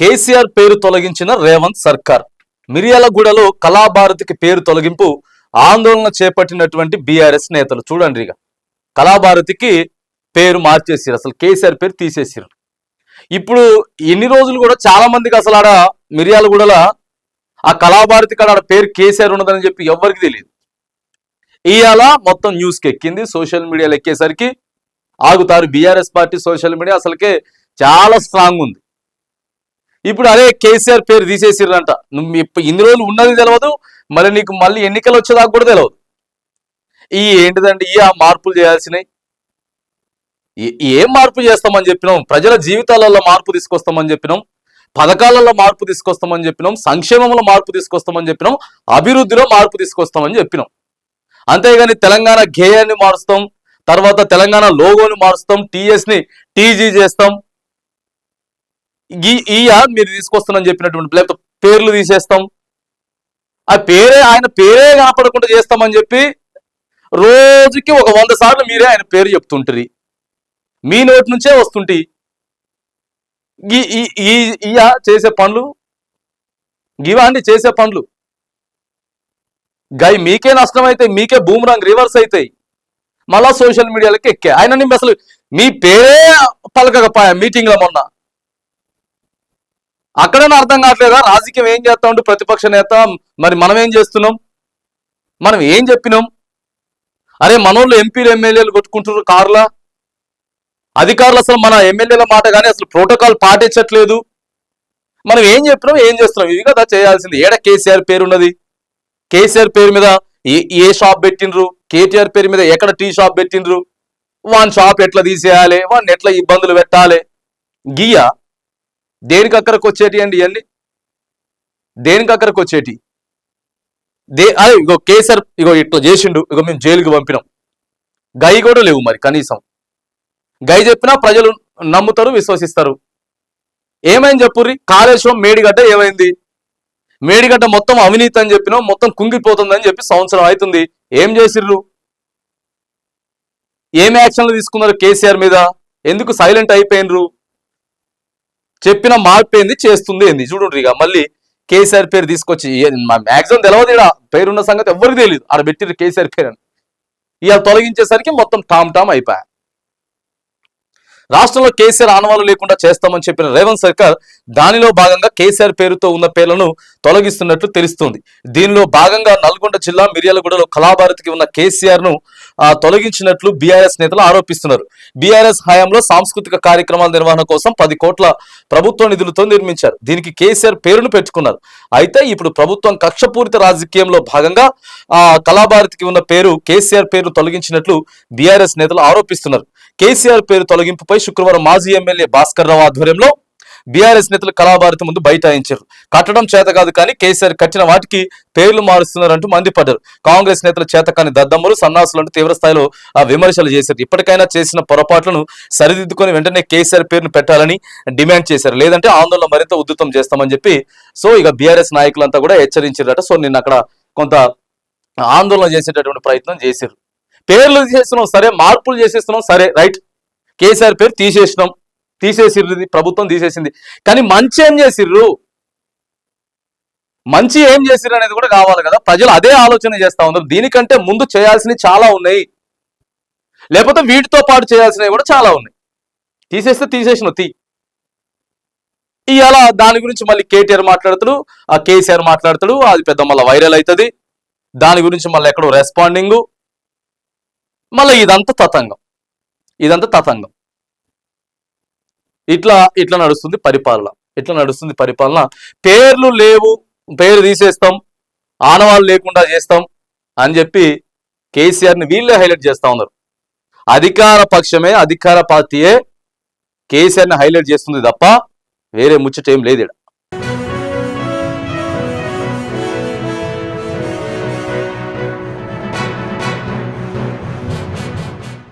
కేసీఆర్ పేరు తొలగించిన రేవంత్ సర్కార్. మిర్యాలగూడలో కళాభారతికి పేరు తొలగింపు ఆందోళన చేపట్టినటువంటి బీఆర్ఎస్ నేతలు. చూడండి ఇక. కళాభారతికి పేరు మార్చేసారు అసలు కేసీఆర్ పేరు తీసేసారు ఇప్పుడు ఎన్ని రోజులు కూడా చాలా మందికి అసలు ఆడ మిర్యాలగూడల ఆ కళాభారతి కాడ ఆడ పేరు కేసీఆర్ ఉన్నదని చెప్పి ఎవరికి తెలియదు. ఇవాళ మొత్తం న్యూస్కి ఎక్కింది. సోషల్ మీడియాలో ఎక్కేసరికి ఆగుతారు బీఆర్ఎస్ పార్టీ సోషల్ మీడియా. అసలుకే చాలా స్ట్రాంగ్ ఉంది. ఇప్పుడు అదే కేసీఆర్ పేరు తీసేసిర్రంట. నువ్వు ఇప్పుడు ఇన్ని రోజులు ఉన్నది తెలియదు మరి నీకు మళ్ళీ ఎన్నికలు వచ్చేదాకా కూడా తెలియదు ఈ ఏంటిదండి ఈ ఆ మార్పులు చేయాల్సినవి? ఏం మార్పు చేస్తామని చెప్పినాం? ప్రజల జీవితాలలో మార్పు తీసుకొస్తామని చెప్పినాం. పథకాలలో మార్పు తీసుకొస్తామని చెప్పినాం. సంక్షేమంలో మార్పు తీసుకొస్తామని చెప్పినాం. అభివృద్ధిలో మార్పు తీసుకొస్తామని చెప్పినాం. అంతేగాని తెలంగాణ గేయాన్ని మారుస్తాం. తర్వాత తెలంగాణ లోగోని మారుస్తాం. టీఎస్ని టీజీ చేస్తాం. ఈయ మీరు తీసుకొస్తానని చెప్పినటువంటి లేకపోతే పేర్లు తీసేస్తాం. ఆ పేరే ఆయన పేరే కనపడకుండా చేస్తామని చెప్పి రోజుకి ఒక వంద సార్లు మీరే ఆయన పేరు చెప్తుంటారు. మీ నోటి నుంచే వస్తుంటి. ఈ- ఈ ఈయ చేసే పనులు గివా అండి చేసే పనులు గై మీకే నష్టం అయితే మీకే బూమరాంగ్ రివర్స్ అవుతాయి మళ్ళా సోషల్ మీడియాలకి ఎక్కా. ఆయన అసలు మీ పేరే పలకకపోయా మీటింగ్లో మొన్న. అక్కడనే అర్థం కావట్లేదా? రాజకీయం ఏం చేస్తా ఉంటే ప్రతిపక్ష నేత. మరి మనం ఏం చేస్తున్నాం? మనం ఏం చెప్పినాం? అరే మనోళ్ళు ఎంపీలు ఎమ్మెల్యేలు కొట్టుకుంటున్నారు కార్లా? అధికారులు అసలు మన ఎమ్మెల్యేల మాట కానీ అసలు ప్రోటోకాల్ పాటించట్లేదు. మనం ఏం చెప్పినాం? ఏం చేస్తున్నాం? ఇది కదా చేయాల్సింది. ఏడ కేసీఆర్ పేరు ఉన్నది? కేసీఆర్ పేరు మీద ఏ ఏ షాప్ పెట్టిండ్రు? కేటీఆర్ పేరు మీద ఎక్కడ టీ షాప్ పెట్టిండ్రు? వాని షాప్ ఎట్లా తీసేయాలి? వాడిని ఎట్లా ఇబ్బందులు పెట్టాలి? గీయా దేనికి అక్కడికి వచ్చేటి అండి ఇవన్నీ? దేనికి అక్కడికి వచ్చేటి? దే అదే ఇగో కేసర్ ఇగో ఇట్లా చేసిండు ఇగో మేము జైలుకి పంపినాం. గై కూడా లేవు మరి కనీసం. గై చెప్పినా ప్రజలు నమ్ముతారు విశ్వసిస్తారు. ఏమైంది చెప్పుర్రి? కాళేశ్వరం మేడిగడ్డ ఏమైంది? మేడిగడ్డ మొత్తం అవినీతి అని చెప్పినా మొత్తం కుంగిపోతుందని చెప్పి సంవత్సరం అవుతుంది. ఏం చేసిర్రు? ఏం యాక్షన్లు తీసుకున్నారు కేసీఆర్ మీద? ఎందుకు సైలెంట్ అయిపోయినరు? చెప్పిన మార్పేంది చేస్తుంది ఏంది? చూడండి ఇక. మళ్ళీ కేసీఆర్ పేరు తీసుకొచ్చి మాక్సిమం తెలియదు ఇక్కడ పేరున్న సంగతి ఎవరికి తెలియదు ఆడ పెట్టిరు కేసీఆర్ పేరు అని ఇవాళ తొలగించేసరికి మొత్తం టామ్ టామ్ అయిపోయా. రాష్ట్రంలో కేసీఆర్ ఆనవాలు లేకుండా చేస్తామని చెప్పిన రేవంత్ సర్కార్ దానిలో భాగంగా కేసీఆర్ పేరుతో ఉన్న పేర్లను తొలగిస్తున్నట్లు తెలుస్తుంది. దీనిలో భాగంగా నల్గొండ జిల్లా మిర్యాలగూడలో కళాభారతికి ఉన్న కేసీఆర్ను తొలగించినట్లు బీఆర్ఎస్ నేతలు ఆరోపిస్తున్నారు. బీఆర్ఎస్ హయాంలో సాంస్కృతిక కార్యక్రమాల నిర్వహణ కోసం పది కోట్ల ప్రభుత్వ నిధులతో నిర్మించారు. దీనికి కేసీఆర్ పేరును పెట్టుకున్నారు. అయితే ఇప్పుడు ప్రభుత్వం కక్షపూరిత రాజకీయంలో భాగంగా ఆ కళాభారతికి ఉన్న పేరు కేసీఆర్ పేరు తొలగించినట్లు బీఆర్ఎస్ నేతలు ఆరోపిస్తున్నారు. కేసీఆర్ పేరు తొలగింపుపై శుక్రవారం మాజీ ఎమ్మెల్యే భాస్కర్ రావు ఆధ్వర్యంలో బీఆర్ఎస్ నేతలు కళాభారతి ముందు బైఠాయించారు. కట్టడం చేత కాదు కానీ కేసీఆర్ కట్టిన వాటికి పేర్లు మారుస్తున్నారంటూ మండిపడ్డారు. కాంగ్రెస్ నేతల చేత కాని దద్దమ్మలు సన్నాసులంటూ తీవ్ర స్థాయిలో ఆ విమర్శలు చేశారు. ఇప్పటికైనా చేసిన పొరపాట్లను సరిదిద్దుకొని వెంటనే కేసీఆర్ పేరును పెట్టాలని డిమాండ్ చేశారు. లేదంటే ఆందోళన మరింత ఉధృతం చేస్తామని చెప్పి సో ఇక బీఆర్ఎస్ నాయకులంతా కూడా హెచ్చరించారట. సో నిన్న అక్కడ కొంత ఆందోళన చేసేటటువంటి ప్రయత్నం చేశారు. పేర్లు చేస్తున్నాం సరే మార్పులు చేసేస్తున్నాం సరే రైట్. కేసీఆర్ పేరు తీసేసినాం. తీసేసిర్రు ఇది ప్రభుత్వం తీసేసింది. కానీ మంచి ఏం చేసిర్రు? మంచి ఏం చేసిర్రు అనేది కూడా కావాలి కదా. ప్రజలు అదే ఆలోచన చేస్తా ఉన్నారు. దీనికంటే ముందు చేయాల్సినవి చాలా ఉన్నాయి. లేకపోతే వీటితో పాటు చేయాల్సినవి కూడా చాలా ఉన్నాయి. తీసేస్తే తీసేసిన తీ. ఇవాళ దాని గురించి మళ్ళీ కేటీఆర్ మాట్లాడతాడు ఆ కేసీఆర్ మాట్లాడతాడు అది పెద్ద మళ్ళీ వైరల్ అవుతుంది దాని గురించి మళ్ళీ ఎక్కడో రెస్పాండింగు మళ్ళీ ఇదంతా తతంగం. ఇదంతా తతంగం. ఇట్లా ఇట్లా నడుస్తుంది పరిపాలన. ఇట్లా నడుస్తుంది పరిపాలన. పేర్లు లేవు పేరు తీసేస్తాం ఆనవాళ్ళు లేకుండా చేస్తాం అని చెప్పి కేసీఆర్ని వీళ్ళే హైలైట్ చేస్తూ ఉన్నారు. అధికార పక్షమే అధికార పార్టీయే కేసీఆర్ని హైలైట్ చేస్తుంది తప్ప వేరే ముచ్చట ఏం లేదు ఇక్కడ